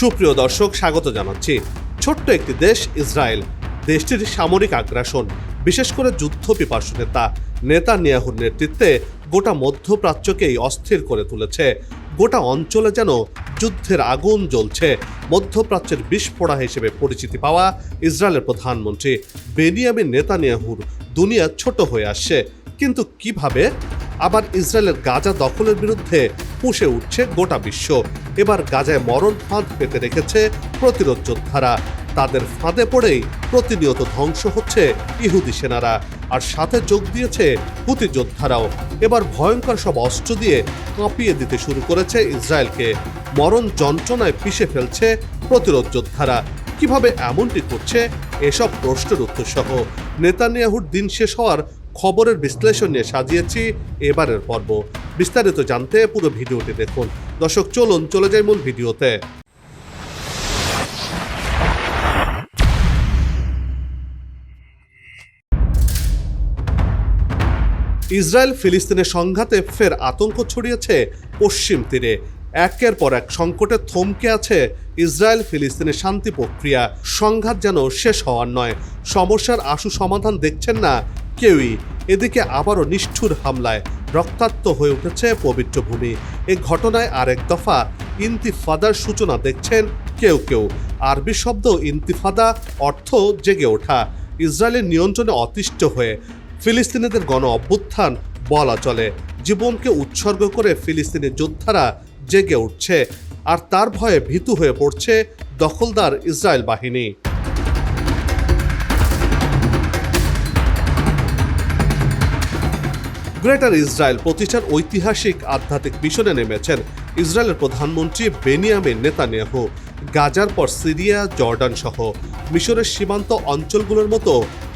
সুপ্রিয় দর্শক, স্বাগত জানাচ্ছি। ছোট্ট একটি দেশ, ইসরায়েল। দেশটির সামরিক আগ্রাসন, বিশেষ করে যুদ্ধ পিপাসু নেতা নেতা নিয়াহুর নেতৃত্বে গোটা মধ্যপ্রাচ্যকেই অস্থির করে তুলেছে। গোটা অঞ্চলে যেন যুদ্ধের আগুন জ্বলছে। মধ্যপ্রাচ্যের বিস্ফোড়া হিসেবে পরিচিতি পাওয়া ইসরায়েলের প্রধানমন্ত্রী বেনিয়ামিন নেতানিয়াহুর দুনিয়া ছোট হয়ে আসছে। কিন্তু কীভাবে? আবার ইসরায়েলের গাজা দখলের বিরুদ্ধে পুষে উঠছে গোটা বিশ্ব। এবার গাজায় মরণ ফাঁদ পেতে রেখেছে প্রতিরোধ যোদ্ধারা। তাদের ফাঁদে পড়েই প্রতিনিয়ত ধ্বংস হচ্ছে ইহুদি সেনারা। আর সাথে যোগ দিয়েছে হুতি যোদ্ধারাও। এবার ভয়ঙ্কর সব অস্ত্র দিয়ে কাঁপিয়ে দিতে শুরু করেছে ইসরায়েলকে। মরণ যন্ত্রণায় পিষে ফেলছে প্রতিরোধ যোদ্ধারা। কীভাবে এমনটি করছে এসব প্রশ্নের উত্তর সহ নেতানিয়াহুর দিন শেষ হওয়ার খবরের বিশ্লেষণ নিয়ে সাজিয়েছি এবারের পর্ব। বিস্তারিত জানতে পুরো ভিডিওটি দেখুন। দর্শক, চলুন, চলে যাই মূল ভিডিওতে। ইসরায়েল ফিলিস্তিনের সংঘাতে ফের আতঙ্ক ছড়িয়েছে পশ্চিম তীরে। একের পর এক সংকটে থমকে আছে ইসরায়েল ফিলিস্তিনের শান্তি প্রক্রিয়া। সংঘাত যেন শেষ হওয়ার নয়। সমস্যার আশু সমাধান দেখছেন না কেউই এদিকে আবারও নিষ্ঠুর হামলায় রক্তাক্ত হয়ে উঠেছে পবিত্র ভূমি। এ ঘটনায় আরেক দফা ইন্তিফাদার সূচনা দেখছেন কেউ কেউ। আরবি শব্দ ইন্তিফাদা অর্থ জেগে ওঠা। ইসরায়েলের নিয়ন্ত্রণে অতিষ্ঠ হয়ে ফিলিস্তিনিদের গণ অভ্যুত্থান বলা চলে। জীবনকে উৎসর্গ করে ফিলিস্তিনি যোদ্ধারা জেগে উঠছে। আর তার ভয়ে ভীতু হয়ে পড়ছে দখলদার ইসরায়েল বাহিনী। গ্রেটার ইসরায়েল প্রতিষ্ঠার ঐতিহাসিক আধ্যাত্মিক মিশনে নেমেছেন ইসরায়েলের প্রধানমন্ত্রী বেনিয়ামিন নেতানিয়াহু। গাজার পর সিরিয়া, জর্ডান সহ মিশরের সীমান্ত অঞ্চলগুলোর মতো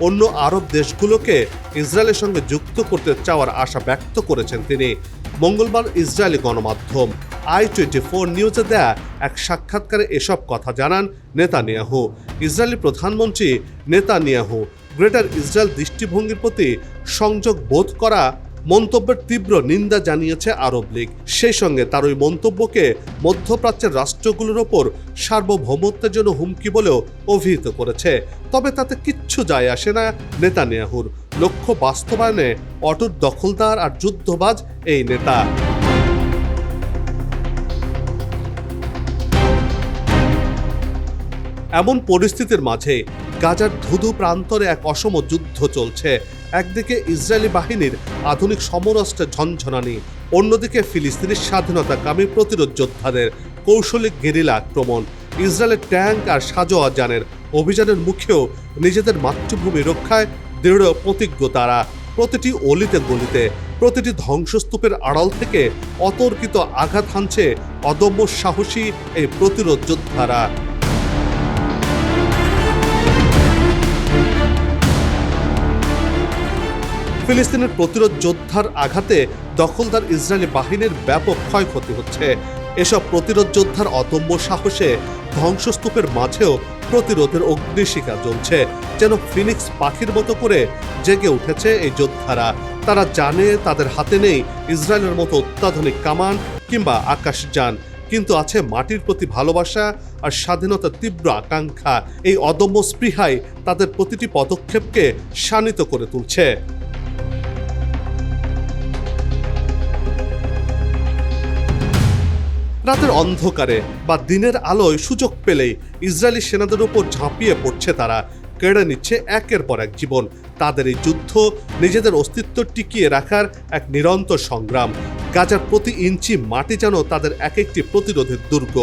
অন্য আরব দেশগুলোকে ইসরায়েলের সঙ্গে যুক্ত করতে চাওয়ার আশা ব্যক্ত করেছেন তিনি। মঙ্গলবার ইসরায়েলি গণমাধ্যম আই টোয়েন্টি ফোর নিউজে দেয়া এক সাক্ষাৎকারে এসব কথা জানান নেতানিয়াহু। ইসরায়েলি প্রধানমন্ত্রী নেতানিয়াহু, গ্রেটার ইসরায়েল দৃষ্টিভঙ্গির প্রতি সংযোগ বোধ করা মন্তব্যের তীব্র নিন্দা জানিয়েছে আরব লীগ। সেই সঙ্গে তার ওই মন্তব্যকে মধ্যপ্রাচ্যের রাষ্ট্রগুলোর ওপর সার্বভৌমত্বের জন্য হুমকি বলেও অভিহিত করেছে। তবে তাতে কিচ্ছু যায় আসে না নেতানিয়াহুর। লক্ষ্য বাস্তবায়নে অটুট দখলদার আর যুদ্ধবাজ এই নেতা। এমন পরিস্থিতির মাঝে গাজার ধুধু প্রান্তরে এক অসম যুদ্ধ চলছে। একদিকে ইসরায়েলি বাহিনীর আধুনিক সমরাস্ত্রের ঝনঝনানি, অন্যদিকে ফিলিস্তিনের স্বাধীনতাকামী প্রতিরোধ যোদ্ধাদের কৌশলিক গেরিলা আক্রমণ। ইসরায়েলের ট্যাঙ্ক আর সাজোয়া যানের অভিযানের মুখেও নিজেদের মাতৃভূমি রক্ষায় দৃঢ় প্রতিজ্ঞ তারা। প্রতিটি অলিতে গলিতে, প্রতিটি ধ্বংসস্তূপের আড়াল থেকে অতর্কিত আঘাত হানছে অদম্য সাহসী এই প্রতিরোধ যোদ্ধারা। ফিলিস্তিনের প্রতিরোধ যোদ্ধার আঘাতে দখলদার ইসরায়েলি বাহিনীর ব্যাপক ক্ষয়ক্ষতি হচ্ছে। এসব প্রতিরোধ যোদ্ধার অদম্য সাহসে ধ্বংসস্তূপের মাঝেও প্রতিরোধের অগ্নিশিখা জ্বলছে, যেন ফিনিক্স পাখির মতো করে জেগে উঠেছে এই যোদ্ধারা। তারা জানে তাদের হাতে নেই ইসরায়েলের মতো অত্যাধুনিক কামান কিংবা আকাশযান, কিন্তু আছে মাটির প্রতি ভালোবাসা আর স্বাধীনতার তীব্র আকাঙ্ক্ষা। এই অদম্য স্পৃহাই তাদের প্রতিটি পদক্ষেপকে শানিত করে তুলছে। রাতের অন্ধকারে বা দিনের আলোয় সুযোগ পেলেই ইসরায়েলি সেনাদের উপর ঝাঁপিয়ে পড়ছে তারা। কেড়ে নিচ্ছে একের পর এক জীবন। তাদের এই যুদ্ধ নিজেদের অস্তিত্ব টিকিয়ে রাখার এক নিরন্তর সংগ্রাম। গাজার প্রতি ইঞ্চি মাটি যেন তাদের এক একটি প্রতিরোধের দুর্গ,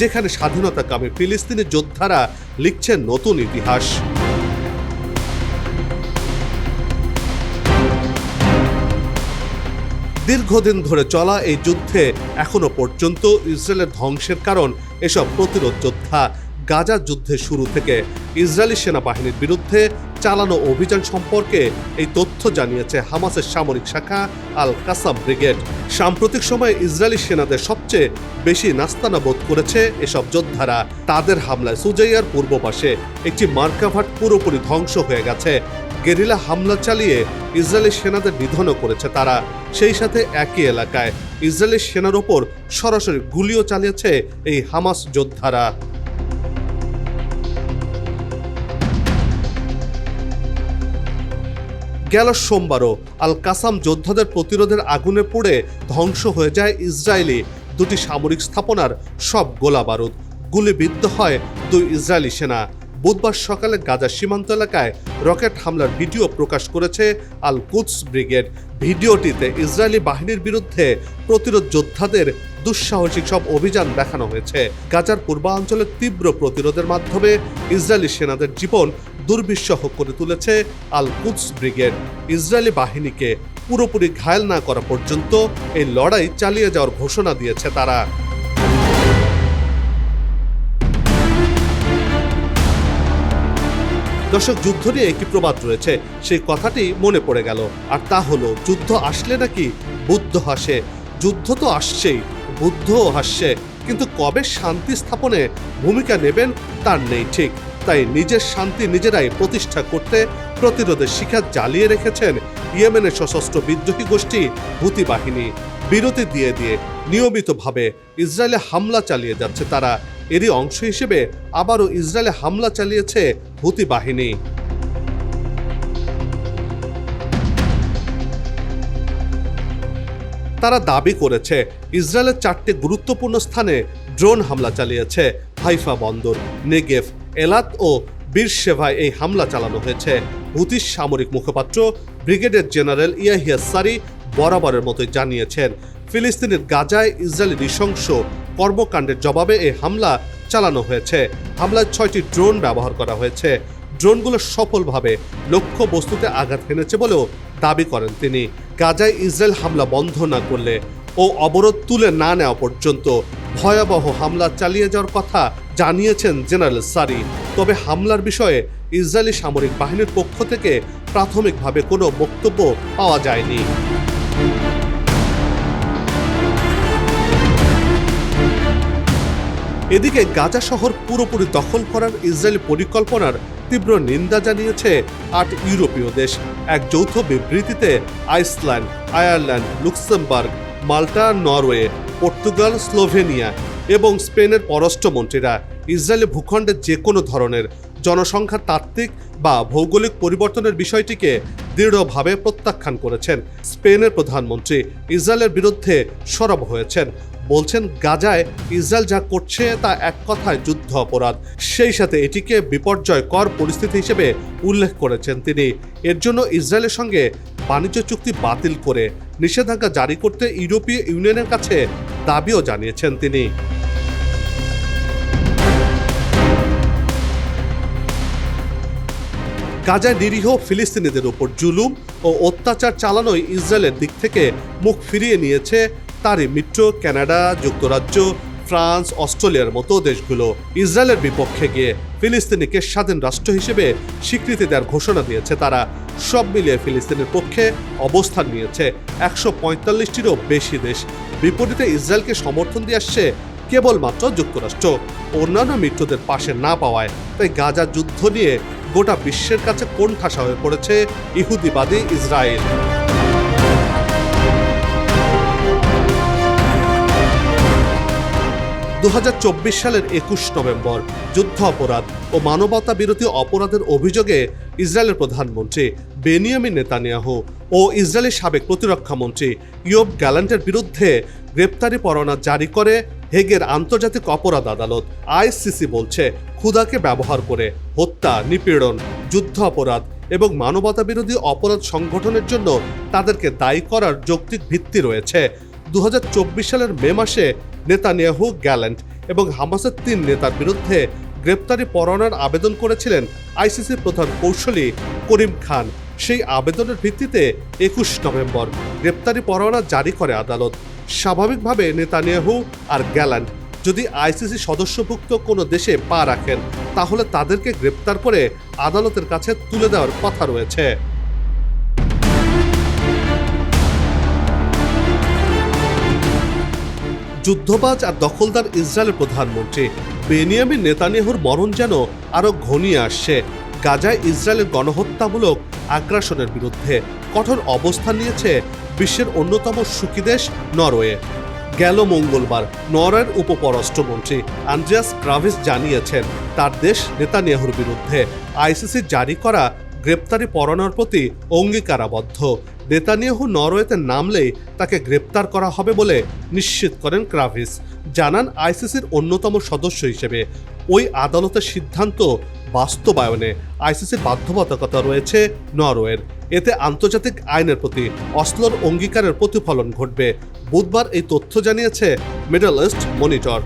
যেখানে স্বাধীনতাকামী ফিলিস্তিনি যোদ্ধারা লিখছেন নতুন ইতিহাস। দীর্ঘদিন ধরে চলা এই যুদ্ধে এখনও পর্যন্ত ইসরায়েলের ধ্বংসের কারণ এসব প্রতিরোধ যোদ্ধা গাজা যুদ্ধের শুরু থেকে ইসরায়েলি সেনাবাহিনীর বিরুদ্ধে চালানো অভিযান সম্পর্কে এই তথ্য জানিয়েছে হামাসের সামরিক শাখা আল কাসাম ব্রিগেড। সাম্প্রতিক সময়ে ইসরায়েলি সেনাদের সবচেয়ে বেশি নাস্তানা বোধ করেছে এসব যোদ্ধারা। তাদের হামলায় সুজাইয়ার পূর্ব পাশে একটি মার্কাভাট পুরোপুরি ধ্বংস হয়ে গেছে। গেরিলা হামলা চালিয়ে ইসরায়েলি সেনাদের নিধনও করেছে তারা। সেই সাথে একই এলাকায় ইসরায়েলি সেনার ওপর সরাসরি গুলিও চালিয়েছে এই হামাস যোদ্ধারা। গেল সোমবারও আল কাসাম যোদ্ধাদের প্রতিরোধের আগুনে পুড়ে ধ্বংস হয়ে যায় ইসরায়েলি দুটি সামরিক স্থাপনার সব গোলা বারুদ গুলিবিদ্ধ হয় দুই ইসরায়েলি সেনা। বুধবার সকালে গাজা সীমান্ত এলাকায় রকেট হামলার ভিডিও প্রকাশ করেছে আল কুদস ব্রিগেড। ভিডিওটিতে ইসরায়েলি বাহিনীর বিরুদ্ধে প্রতিরোধ যোদ্ধাদের দুঃসাহসিক সব অভিযান দেখানো হয়েছে। গাজার পূর্বাঞ্চলের তীব্র প্রতিরোধের মাধ্যমে ইসরায়েলি সেনাদের জীবন দুর্বিষহ করে তুলেছে আল কুদস ব্রিগেড। ইসরায়েলি বাহিনীকে পুরোপুরি ঘায়েল না করা পর্যন্ত এই লড়াই চালিয়ে যাওয়ার ঘোষণা দিয়েছে তারা। দর্শক যুদ্ধ নিয়ে একটি প্রবাদ রয়েছে। সেই কথাটি মনে পড়ে গেল। আর তা হলো, যুদ্ধ আসলে নাকি বুদ্ধ হাসে? যুদ্ধ তো আসছেই, বুদ্ধও হাসছে। কিন্তু কবে শান্তি স্থাপনে ভূমিকা নেবেন তার নেই ঠিক। তাই নিজের শান্তি নিজেরাই প্রতিষ্ঠা করতে প্রতিরোধের শিকার জ্বালিয়ে রেখেছেন ইয়েমেনের সশস্ত্র বিদ্রোহী গোষ্ঠী হুতি বাহিনী। বিরতি দিয়ে দিয়ে নিয়মিতভাবে ইসরায়েলে হামলা চালিয়ে যাচ্ছে তারা। এরই অংশ হিসেবে আবারও ইসরায়েলে হামলা চালিয়েছে হুতি বাহিনী। তারা দাবি করেছে ইসরায়েলের চারটি গুরুত্বপূর্ণ স্থানে ড্রোন হামলা চালিয়েছে হাইফা বন্দর নেগেফ এলাত ও বীরসেভায় এই হামলা চালানো হয়েছে। হুতির সামরিক মুখপাত্র ব্রিগেডিয়ার জেনারেল ইয়াহিয়া সারি বরাবরের মতোই জানিয়েছেন, ফিলিস্তিনের গাজায় ইসরায়েলি নৃশংস কর্মকাণ্ডের জবাবে এই হামলা চালানো হয়েছে। হামলায় ছয়টি ড্রোন ব্যবহার করা হয়েছে। ড্রোনগুলো সফলভাবে লক্ষ্য বস্তুতে আঘাত হেনেছে বলেও দাবি করেন তিনি। গাজায় ইসরায়েল হামলা বন্ধ না করলে ও অবরোধ তুলে না নেওয়া পর্যন্ত ভয়াবহ হামলা চালিয়ে যাওয়ার কথা জানিয়েছেন জেনারেল সারি। তবে হামলার বিষয়ে ইসরায়েলি সামরিক বাহিনীর পক্ষ থেকে প্রাথমিকভাবে কোনো বক্তব্য পাওয়া যায়নি। এদিকে গাজা শহর পুরোপুরি দখল করার ইসরায়েলি পরিকল্পনার তীব্র নিন্দা জানিয়েছে আট ইউরোপীয় দেশ। এক যৌথ বিবৃতিতে Iceland, Ireland, Luxembourg, Malta, Norway, Portugal, Slovenia এবং স্পেনের পররাষ্ট্রমন্ত্রীরা ইসরায়েলি ভূখণ্ডে যে কোনো ধরনের জনসংখ্যা তাত্ত্বিক বা ভৌগোলিক পরিবর্তনের বিষয়টিকে দৃঢ়ভাবে প্রত্যাখ্যান করেছেন স্পেনের প্রধানমন্ত্রী। ইসরায়েলের বিরুদ্ধে সরব হয়েছেন। বলছেন, গাজায় ইসরায়েল যা করছে তা এক কথায় যুদ্ধ অপরাধ। সেই সাথে এটিকে বিপর্যয়কর পরিস্থিতি হিসেবে উল্লেখ করেছেন তিনি। এর জন্য ইসরায়েলের সঙ্গে বাণিজ্য চুক্তি বাতিল করে নিষেধাজ্ঞা জারি করতে ইউরোপীয় ইউনিয়নের কাছে দাবিও জানিয়েছেন তিনি। গাজায় নিরীহ ফিলিস্তিনিদের ওপর জুলুম ও অত্যাচার চালানোই ইসরায়েলের দিক থেকে মুখ ফিরিয়ে নিয়েছে তারই মিত্র কানাডা, যুক্তরাজ্য, ফ্রান্স, অস্ট্রেলিয়ার মতো দেশগুলো। ইসরায়েলের বিপক্ষে গিয়ে ফিলিস্তিনিকে স্বাধীন রাষ্ট্র হিসেবে স্বীকৃতি দেওয়ার ঘোষণা দিয়েছে তারা। সব মিলিয়ে ফিলিস্তিনের পক্ষে অবস্থান নিয়েছে একশো পঁয়তাল্লিশটিরও বেশি দেশ। বিপরীতে ইসরায়েলকে সমর্থন দিয়ে আসছে কেবলমাত্র যুক্তরাষ্ট্র। অন্যান্য মিত্রদের পাশে না পাওয়ায় তাই গাজা যুদ্ধ নিয়ে গোটা বিশ্বের কাছে কোণঠাসা হয়ে পড়েছে? ইহুদিবাদী ইসরায়েল। দুহাজার চব্বিশ সালের একুশ নভেম্বর, যুদ্ধ অপরাধ ও মানবতা বিরোধী অপরাধের অভিযোগে ইসরায়েলের প্রধানমন্ত্রী বেনিয়ামিন নেতানিয়াহু ও ইসরায়েলের সাবেক প্রতিরক্ষা মন্ত্রী ইয়োব গ্যালান্টের বিরুদ্ধে গ্রেপ্তারি পরোয়ানা জারি করে হেগের আন্তর্জাতিক অপরাধ আদালত, আইসিসি বলছে। ক্ষুদাকে ব্যবহার করে হত্যা, নিপীড়ন যুদ্ধ অপরাধ এবং মানবতা বিরোধী অপরাধ সংগঠনের জন্য তাদেরকে দায়ী করার যৌক্তিক ভিত্তি রয়েছে। দু হাজার চব্বিশ সালের মে মাসে নেতানিয়াহু, গ্যালেন্ট এবং হামাসের তিন নেতার বিরুদ্ধে গ্রেপ্তারি পরোয়ানার আবেদন করেছিলেন আইসিসির প্রধান কৌশলী করিম খান। সেই আবেদনের ভিত্তিতে একুশ নভেম্বর গ্রেপ্তারি পরোয়ানা জারি করে আদালত। স্বাভাবিকভাবে নেতানিয়াহু আর গ্যালান্ট যদি আইসিসি সদস্যভুক্ত কোনো দেশে পা রাখেন, তাহলে তাদেরকে গ্রেপ্তার করে আদালতের কাছে তুলে দেওয়ার কথা রয়েছে। যুদ্ধবাজ আর দখলদার ইসরায়েলের প্রধানমন্ত্রী বেনিয়ামিন নেতানিয়াহুর মরণ যেন আরও ঘনিয়ে আসছে। গাজায় ইসরায়েলের গণহত্যামূলক আগ্রাসনের বিরুদ্ধে কঠোর অবস্থান নিয়েছে বিশ্বের অন্যতম সুখী দেশ নরওয়ে। গেল মঙ্গলবার নরওয়ের উপপররাষ্ট্রমন্ত্রী আন্দ্রিয়াস গ্রাভিস জানিয়েছেন, তার দেশ নেতানিয়াহুর বিরুদ্ধে আইসিসি জারি করা গ্রেপ্তারি পরানোর প্রতি অঙ্গীকারাবদ্ধ। নেতানিয়াহু নরওয়েতে নামলেই তাকে গ্রেপ্তার করা হবে বলে নিশ্চিত করেন ক্রাভিস জানান আইসিসির অন্যতম সদস্য হিসেবে। ওই আদালতের সিদ্ধান্ত বাস্তবায়নে আইসিসির বাধ্যবাধকতা রয়েছে নরওয়ের। এতে আন্তর্জাতিক আইনের প্রতি অস্লোর অঙ্গীকারের প্রতিফলন ঘটবে। বুধবার এই তথ্য জানিয়েছে মিডল ইস্ট মনিটর।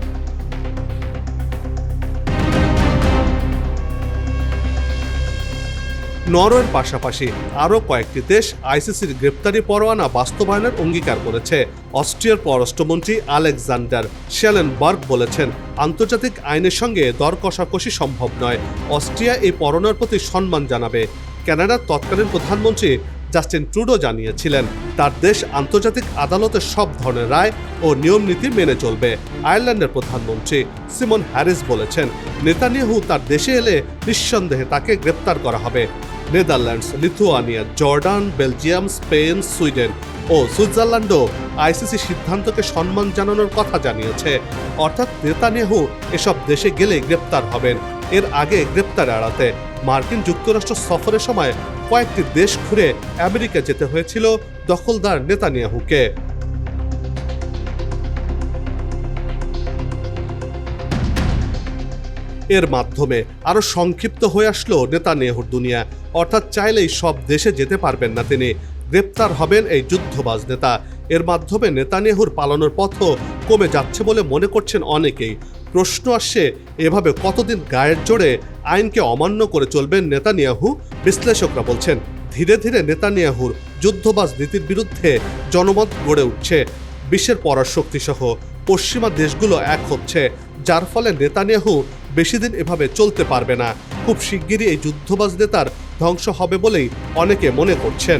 নরওয়ের পাশাপাশি আরও কয়েকটি দেশ আইসিসির গ্রেপ্তারি পরোয়ানা বাস্তবায়নের অঙ্গীকার করেছে। অস্ট্রিয়ার পররাষ্ট্রমন্ত্রী আলেকজান্ডার শেলেনবার্গ বলেছেন, আন্তর্জাতিক আইনের সঙ্গে দর কষাকষি সম্ভব নয়। অস্ট্রিয়া এই পরোনার প্রতি সম্মান জানাবে। কানাডার তৎকালীন প্রধানমন্ত্রী জাস্টিন ট্রুডো জানিয়েছিলেন, তার দেশ আন্তর্জাতিক আদালতের সব ধরনের রায় ও নিয়ম নীতি মেনে চলবে, আয়ারল্যান্ডের প্রধানমন্ত্রী সিমন হ্যারিস বলেছেন। নেতানিয়াহু তার দেশে এলে নিঃসন্দেহে তাকে গ্রেপ্তার করা হবে। Netherlands, Lithuania, Jordan, Belgium, Spain, Sweden ও সুইজারল্যান্ডও আইসিসি সিদ্ধান্তকে সম্মান জানানোর কথা জানিয়েছে। অর্থাৎ নেতানিয়াহু এসব দেশে গেলে গ্রেপ্তার হবেন। এর আগে গ্রেপ্তার এড়াতে মার্কিন যুক্তরাষ্ট্র সফরের সময় কয়েকটি দেশ ঘুরে আমেরিকা যেতে হয়েছিল দখলদার নেতানিয়াহুকে। এর মাধ্যমে আরও সংক্ষিপ্ত হয়ে আসলো নেতানিয়াহুর দুনিয়া। অর্থাৎ চাইলেই সব দেশে যেতে পারবেন না তিনি। গ্রেপ্তার হবেন এই যুদ্ধবাজ নেতা। এর মাধ্যমে নেতানিয়াহুর পালানোর পথও কমে যাচ্ছে বলে মনে করছেন অনেকেই। প্রশ্ন আসছে এভাবে কতদিন গায়ের জোরে আইনকে অমান্য করে চলবেন নেতানিয়াহু? বিশ্লেষকরা বলছেন, ধীরে ধীরে নেতানিয়াহুর যুদ্ধবাজ নীতির বিরুদ্ধে জনমত গড়ে উঠছে। বিশ্বের পরাশক্তি সহ পশ্চিমা দেশগুলো এক হচ্ছে, যার ফলে নেতানিয়াহু বেশি দিন এভাবে চলতে পারবে না। খুব শিগগিরই এই যুদ্ধবাজ নেতার ধ্বংস হবে বলেই অনেকে মনে করছেন।